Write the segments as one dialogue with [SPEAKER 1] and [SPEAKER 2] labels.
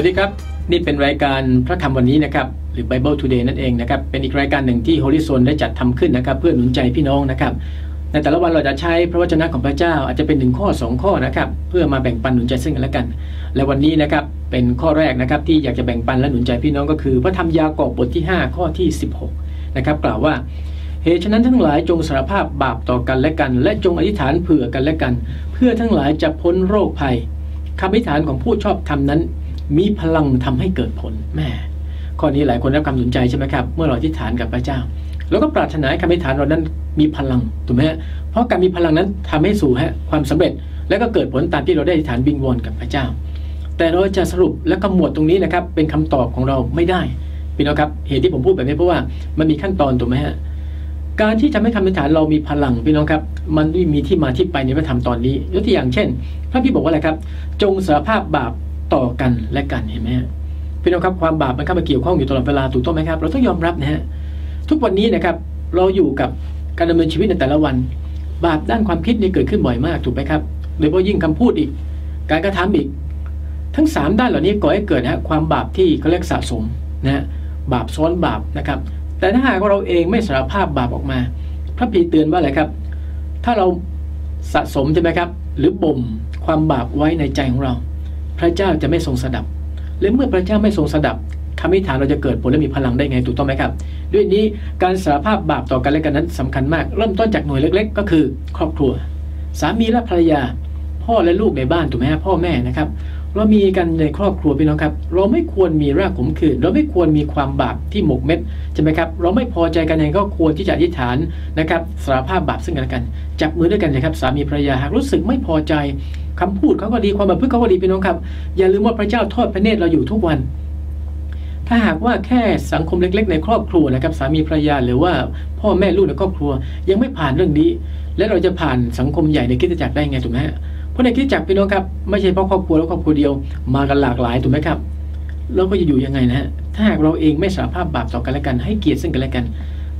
[SPEAKER 1] วัสดีครับ นี่เป็นรายการพระคำวันนี้นะครับ หรือ Bible Today นั่นเองนะครับ เป็นอีกรายการหนึ่งที่ Holy Zone ได้จัดทำขึ้นนะครับ เพื่อหนุนใจพี่น้องนะครับ ในแต่ละวันเราจะใช้พระวจนะของพระเจ้าอาจจะเป็นหนึ่งข้อสองข้อนะครับ เพื่อมาแบ่งปันหนุนใจซึ่งกันและกัน และวันนี้นะครับเป็นข้อแรกนะครับที่อยากจะแบ่งปันและหนุนใจพี่น้องก็คือ พระธรรมยากอบบทที่ 5 ข้อที่ 16นะครับกล่าวว่าเหตุฉะนั้นทั้งหลายจงสารภาพบาปต่อกันและกัน และจงอธิษฐานเผื่อกันและกัน เพื่อทั้งหลายจะพ้นโรคภัยคำอธิษฐานของผู้ชอบธรรมนั้น มีพลังทำให้เกิดผลแม่ข้อนี้หลายคนได้ความสนใจใช่ไหมครับ เมื่อเราอธิษฐานกับพระเจ้า แล้วก็ปรารถนาให้คำอธิษฐานเรานั้นมีพลังถูกไหมฮะเพราะการมีพลังนั้นทำให้สู่ฮะความสำเร็จ และก็เกิดผลตามที่เราได้อธิษฐานวิงวอนกับพระเจ้า แต่เราจะสรุปและกำหนดตรงนี้นะครับ เป็นคำตอบของเราไม่ได้พี่น้องครับเหตุที่ผมพูดแบบนี้เพราะว่ามันมีขั้นตอนถูกไหมฮะการที่จะให้คำอธิษฐานเรามีพลังพี่น้องครับ มันมีที่มาที่ไปในพระธรรมตอนนี้ยกตัวอย่างเช่น พระพี่บอกว่าอะไรครับ จงสารภาพบาป ต่อกันและกันเห็นไหมฮะพี่น้องครับความบาปมันเข้ามาเกี่ยวข้องอยู่ตลอดเวลาถูกต้องไหมครับ เราต้องยอมรับนะฮะทุกวันนี้นะครับเราอยู่กับการดำเนินชีวิตในแต่ละวัน บาปด้านความคิดนี่เกิดขึ้นบ่อยมากถูกไหมครับโดยเฉพาะยิ่งคำพูดอีก การกระทำอีก ทั้ง 3 ด้านเหล่านี้ก่อให้เกิดนะความบาปที่เขาเรียกสะสมนะฮะบาปซ้อนบาปนะครับ แต่ถ้าหากว่าเราเองไม่สารภาพบาปออกมา พระพีเตือนว่าอะไรครับ ถ้าเราสะสมใช่ไหมครับ หรือบ่มความบาปไว้ในใจของเรา พระเจ้าจะไม่ทรงสดับ และเมื่อพระเจ้าไม่ทรงสดับคำอธิษฐานเราจะเกิดผลและมีพลังได้ไงถูกต้องไหมครับ ด้วยนี้การสารภาพบาปต่อกันและกันนั้นสำคัญมาก เริ่มต้นจากหน่วยเล็ก ๆ ก็คือ ครอบครัว สามีและภรรยา พ่อและลูกในบ้านถูกไหมฮะพ่อแม่นะครับ เรามีกันในครอบครัวพี่น้องครับ เราไม่ควรมีรากขมขื่นเราไม่ควรมีความบาปที่หมกเม็ดใช่ไหมครับ เราไม่พอใจกันยังก็ควรที่จะอธิษฐานนะครับสารภาพบาปซึ่งกันและกัน จับมือด้วยกันนะครับสามีภรรยาหากรู้สึกไม่พอใจคำพูดเขาก็ดีความแบบพฤติเขาก็ดีพี่น้องครับ อย่าลืมว่าพระเจ้าทอดพระเนตรเราอยู่ทุกวันถ้าหากว่าแค่สังคมเล็ก ๆ ในครอบครัวนะครับสามีภรรยาหรือว่าพ่อแม่ลูกในครอบครัว ยังไม่ผ่านเรื่องนี้ และเราจะผ่านสังคมใหญ่ในคริสตจักรได้ไงถูกไหมฮะ เพราะในคริสตจักพี่น้องครับ ไม่ใช่เพราะครอบครัวแล้วครอบครัวเดียว มากันหลากหลายถูกไหมครับเราก็จะอยู่ยังไงนะฮะถ้าหากเราเองไม่สารภาพบาปต่อกันและกัน ให้เกียรติซึ่งกันและกัน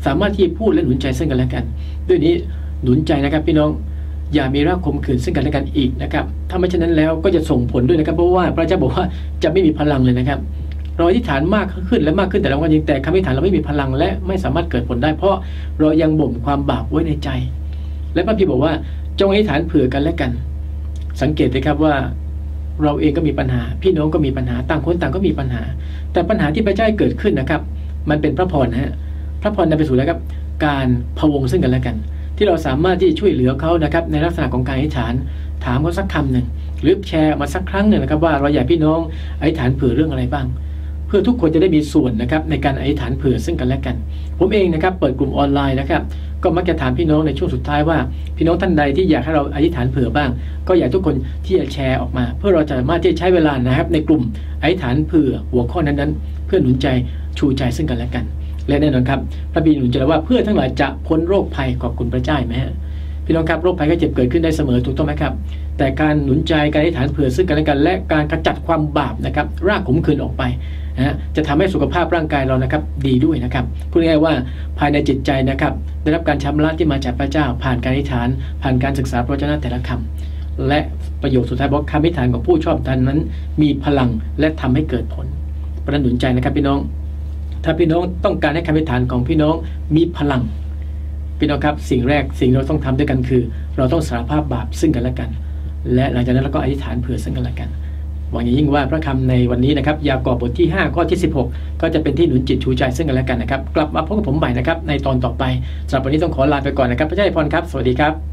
[SPEAKER 1] สามารถที่พูดและหนุนใจซึ่งกันและกัน ด้วยนี้หนุนใจนะครับพี่น้องอย่ามีรากคมขืนซึ่งกันและกันอีกนะครับถ้าไม่เช่นนั้นแล้วก็จะส่งผลด้วยนะครับ เพราะว่าพระเจ้าบอกว่าจะไม่มีพลังเลยนะครับเราอธิษฐานมากขึ้นและมากขึ้นแต่ละวันยิ่งแต่คำอธิษฐานเราไม่มีพลังและไม่สามารถเกิดผลได้ เพราะเรายังบ่มความบาปไว้ในใจ และพระพี่บอกว่าจงอธิษฐานเผื่อกันและกัน สังเกตเลยครับว่าเราเองก็มีปัญหา พี่น้องก็มีปัญหาต่างคนต่างก็มีปัญหา แต่ปัญหาที่พระเจ้าเกิดขึ้นนะครับ มันเป็นพระพรฮะพระพรนำไปสู่แล้วครับ การพะวงซึ่งกันและกัน ที่เราสามารถที่จะช่วยเหลือเขานะครับ ในลักษณะของการอธิษฐาน ถามเขาสักคำหนึ่งหรือแชร์มาสักครั้งหนึ่งนะครับ ว่าเราอยากพี่น้องอธิษฐานเผื่อเรื่องอะไรบ้าง เพื่อทุกคนจะได้มีส่วนนะครับในการอธิษฐานเผื่อซึ่งกันและกัน ผมเองนะครับเปิดกลุ่มออนไลน์นะครับก็มักจะถามพี่น้องในช่วงสุดท้ายว่า พี่น้องท่านใดที่อยากให้เราอธิษฐานเผื่อบ้าง ก็อยากทุกคนที่จะแชร์ออกมา เพื่อเราจะสามารถที่จะใช้เวลานะครับในกลุ่มอธิษฐานเผื่อหัวข้อนั้นๆ เพื่อหนุนใจชูใจซึ่งกันและกัน และแน่นอนครับพระบิดาหนุนใจว่าเพื่อทั้งหลายจะพ้นโรคภัยขอบคุณพระเจ้าไหมฮะ พี่น้องครับโรคภัยก็เจ็บเกิดขึ้นได้เสมอถูกต้องไหมครับ แต่การหนุนใจการอธิษฐานเผื่อซึ่งกันและกัน และการขจัดความบาปนะครับรากขมขื่นออกไปนะจะทำให้สุขภาพร่างกายเรานะครับดีด้วยนะครับพูดง่ายว่าภายในจิตใจนะครับได้รับการชำระที่มาจากพระเจ้า ผ่านการอธิษฐาน ผ่านการศึกษาพระเจ้าแต่ละคำและประโยคสุดท้ายบอกคำอธิษฐานของผู้ชอบท่านนั้น มีพลังและทำให้เกิดผลประหนุนใจนะครับพี่น้อง ถ้าพี่น้องต้องการให้คำอธิษฐานของพี่น้องมีพลัง พี่น้องครับสิ่งแรกสิ่งเราต้องทำด้วยกันคือ เราต้องสารภาพบาปซึ่งกันและกัน และหลังจากนั้นเราก็อธิษฐานเผื่อซึ่งกันและกันหวังอย่างยิ่งว่าพระคำในวันนี้นะครับยากอบบทที่ 5 ข้อที่ 16 ก็จะเป็นที่หนุนจิตชูใจซึ่งกันและกันนะครับ กลับมาพบกับผมใหม่นะครับในตอนต่อไปสำหรับวันนี้ต้องขอลาไปก่อนนะครับพระเจ้าอวยพรครับ สวัสดีครับ